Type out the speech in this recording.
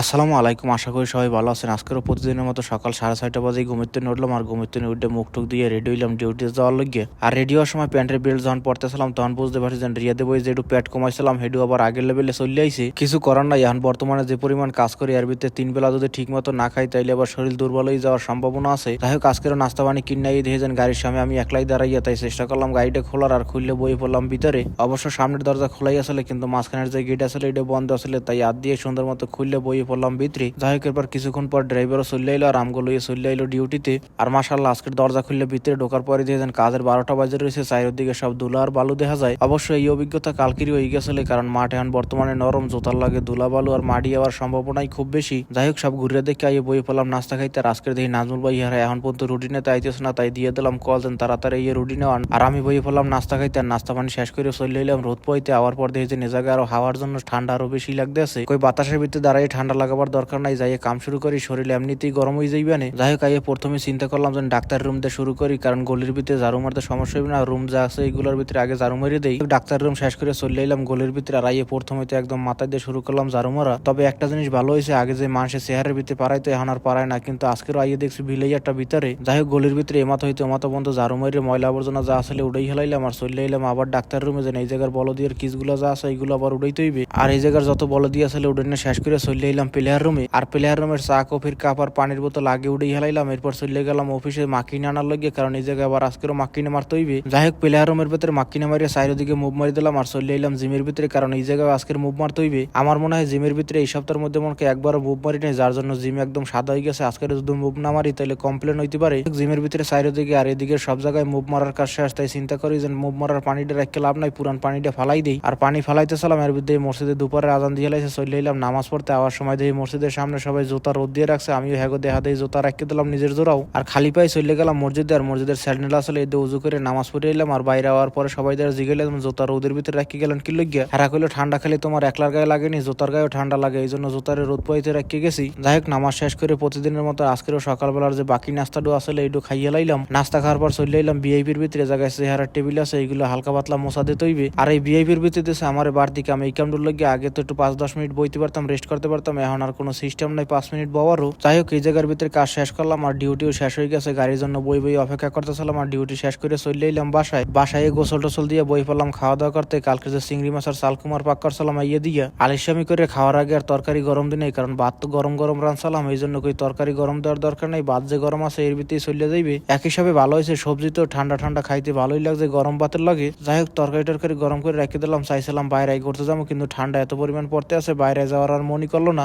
আসসালামু আলাইকুম, আশা করি সবাই ভালো আছেন। আজকেরও প্রতিদিনের মতো সকাল সাড়ে ছয়টা বাজে ঘুমিতে উঠলাম আর ঘুমিতে উঠে মুখ টুক দিয়ে রেডি হইলাম ডিউটি যাওয়ার লগে আর রেডি সময় প্যান্টের বেল্ট যখন পড়তেছিলাম তখন বুঝতে পারছি যে রিয়াদে বই যে একটু প্যাট কমাইছিলাম হেডু আবার আগের লেভেলে চলে আইছে। কিছু করার নাই, এখন বর্তমানে যে পরিমাণ কাজ করি, এর ভিতরে তিন বেলা যদি ঠিক মতো না খাই, তাইলে আবার শরীর দুর্বল হয়ে যাওয়ার সম্ভাবনা আছে। তাই হোক, আজকেরও নাস্তা পানি কিনাই দিয়ে যান গাড়ির সামনে আমি একলাই দাঁড়াইয়া তাই চেষ্টা করলাম গাড়িটা খোলার আর খুললে বই পড়লাম ভিতরে। অবশ্য সামনের দরজা খোলাই আসলে, কিন্তু মাঝখানের যে গেট আসলে, এটা বন্ধ আসলে, তাই হাত দিয়ে সুন্দর মতো খুললে বই পড়লাম ভিতরে। যাই হোক এরপর কিছুক্ষণ পর ড্রাইভারও চলে আর আমগুলো লইয়ে চলে ডিউটিতে আর মাসাল্লাহ আজকের দরজা খুললে ভিতরে ঢোকার পরে দিয়ে যান কাজের বারোটা বাজে রয়েছে চারিদিকে সব ধুলা আর বালু দেখা যায়। অবশ্য এই অভিজ্ঞতা কালকেরই হয়ে গেছিল, কারণ মাঠ এখন বর্তমানে নরম, জোতার লাগে ধুলা বালু আর মাটি যাওয়ার সম্ভাবনাই খুব বেশি। যাই হোক সব ঘুরে দেখে আইয়ে বই পেলাম নাস্তা খাইতে। আর আজকের দেখি নাজমুল ভাই হারা এখন পর্যন্ত রুটিনে তো আইতেছে না, তাই দিয়ে দিলাম কল দেন তাড়াতাড়ি ইয়ে রুটিনে। আর আমি বই পেলাম নাস্তা খাইতে। আর নাস্তা পানি শেষ করে চলে এলাম রোদ পইতে। আওয়ার পর দেখি যে আরও হাওয়ার জন্য ঠান্ডা আরও বেশি লাগতে আছে কই বাতাসের ভিতরে দাঁড়াই ঠান্ডা লাগাবার দরকার নাই যাই কাম শুরু করি, শরীর এমনিতেই গরম হয়ে যাইবে না। যাই হোক, আইয়ে প্রথমে চিন্তা করলাম যে ডাক্তার রুম দিয়ে শুরু করি, কারণ গলির ভিতরে ঝাড়ু মারতে সমস্যা হবে না রুম যা আছে এগুলোর ভিতরে আগে ঝাড়ু মারিয়ে দেই। ডাক্তার রুম শেষ করে চলে এলাম গলির ভিতরে, আর আইয়ে প্রথমে তো একদম মাথায় দিয়ে শুরু করলাম ঝাড়ু মারা। তবে একটা জিনিস ভালো হয়েছে, আগে যে মানুষের চেহারের ভিতরে পারাইতো এখন আর পারায় না, কিন্তু আজকেরও আইয়ে দেখছি ভিলেই একটা ভিতরে। যাই হোক, গলির ভিতরে এমাত হইতে এমাত বন্ধ ঝাড়ু মারিয়ে ময়লা আবর্জনা যা আসলে উড়াই হেলাইলাম, আর চলে এলাম আবার ডাক্তার রুমে যেন এই জায়গার বলদিয়ার কিসগুলো যা আছে এইগুলো আবার উড়াইতে হইবে। আর এই জায়গার যত বলদি আসলে উড়াইনে শেষ করে চলে এলাম প্লেয়ার রুমে। আর প্লেয়ার রুমের চা, কফির কাপ আর পানির বোতল আগে উড়েই হেলাইলাম, এরপর চলে গেলাম অফিসে মাকিনে আনার লগে কারণ এই জায়গায় আবার আজকেরও মাকিনে মারতে হইবে। যাই হোক প্লেয়ার রুমের ভিতরে মাকিনে মারিয়ে সাইড দিকে মুভ মারি দিলাম আর চলে এলাম জিমের ভিতরে, কারণ এই জায়গায় আজকের মুভ মারতে হইবে। আমার মনে হয় জিমের ভিতরে এই সপ্তাহের মধ্যে মনে হয় একবারও মুভ মারি নেই, যার জন্য জিম একদম সাদা হয়ে গেছে। আজকের যদি মুভ না মারি, তাহলে কমপ্লেন হইতে পারে। জিমের ভিতরে সাইড দিকে আর এদিকে সব জায়গায় মুভ মারার কাজ শেষ, তাই চিন্তা করি যে মুভ মারার পানিটা রাখতে লাভ নাই, পুরান পানিটা ফালাই দিই। আর পানি ফালাইতে সালাম এর ভিতরে মসজিদে দুপুরে আজান দিয়ে চলে এলাম নামাজ পড়তে আওয়ার সময় দেখি মসজিদের সামনে সবাই জোতা রোদ দিয়ে রাখছে, আমিও হ্যাগো দেহা দিয়ে জুতা রাখতে দিলাম নিজের জোরাও আর খালি পায়ে চলে গেলাম মসজিদে, আর মসজিদের স্যান্ডেল আসলে এতে উজু করে নামাজ পড়ে এলাম, আর বাইরে হওয়ার পরে সবাই দ্বারা জিগেলাম জোতা রোদের ভিতরে রাখি গেলেন। কি লইয়া হেরা কইলো, ঠান্ডা খালি তোমার একলার গায়ে লাগেনি, জুতার গায়েও ঠান্ডা লাগে এই জন্য জুতারে রোদ পাইতে রাখি গেছি। যাই হোক, নামাজ শেষ করে প্রতিদিনের মতো আজকেরও সকালবেলার যে বাকি নাস্তাটা আসলে এইটু খাইয়ে লাইলাম। নাস্তা খাওয়ার পর চলে এলাম বিআইপির ভিতরে, জায়গায় চেহারার টেবিল আছে, এইগুলো হালকা পাতলা মশা দিতে হইবে আর এই বিআইপির ভিতরে আমার বাড়তি কাম এই কামডুর লগে আগে তো একটু পাঁচ দশ মিনিট বইতে পারতাম, রেস্ট করতে পারতাম এখন আর কোনো সিস্টেম নাই। পাঁচ মিনিট বওয়ারও। যাই হোক, এই জায়গার ভিতরে কাজ শেষ করলাম আর ডিউটিও শেষ হয়ে গেছে। গাড়ির জন্য বই বই অপেক্ষা করতেছিলাম আর ডিউটি শেষ করে চলে এলাম বাসায়। বাসায় গোসল টোসল দিয়ে বই পেলাম খাওয়া দাওয়া করতে। কালকে যে চিংড়ি মাছ আর চালকুমার পাক করছিলাম ইয়ে দিয়ে। আলিশামি করে খাওয়ার আগে আর তরকারি গরম দিনে কারণ ভাত তো গরম গরম রানছিলাম এই জন্য কই তরকারি গরম দেওয়ার দরকার নাই। ভাত যে গরম আছে, এর ভিতরেই চলে যাইবে। এক হিসাবে ভালো হয়েছে, সবজি তো ঠান্ডা ঠান্ডা খাইতে ভালোই লাগছে গরম ভাতের লাগে। যাই হোক, তরকারি টরকারি গরম করে রেখে দিলাম। চাইছিলাম বাইরে করতে যাব, কিন্তু ঠান্ডা এত পরিমাণ পড়তে আছে। বাইরে যাওয়ার আর মনে করল না।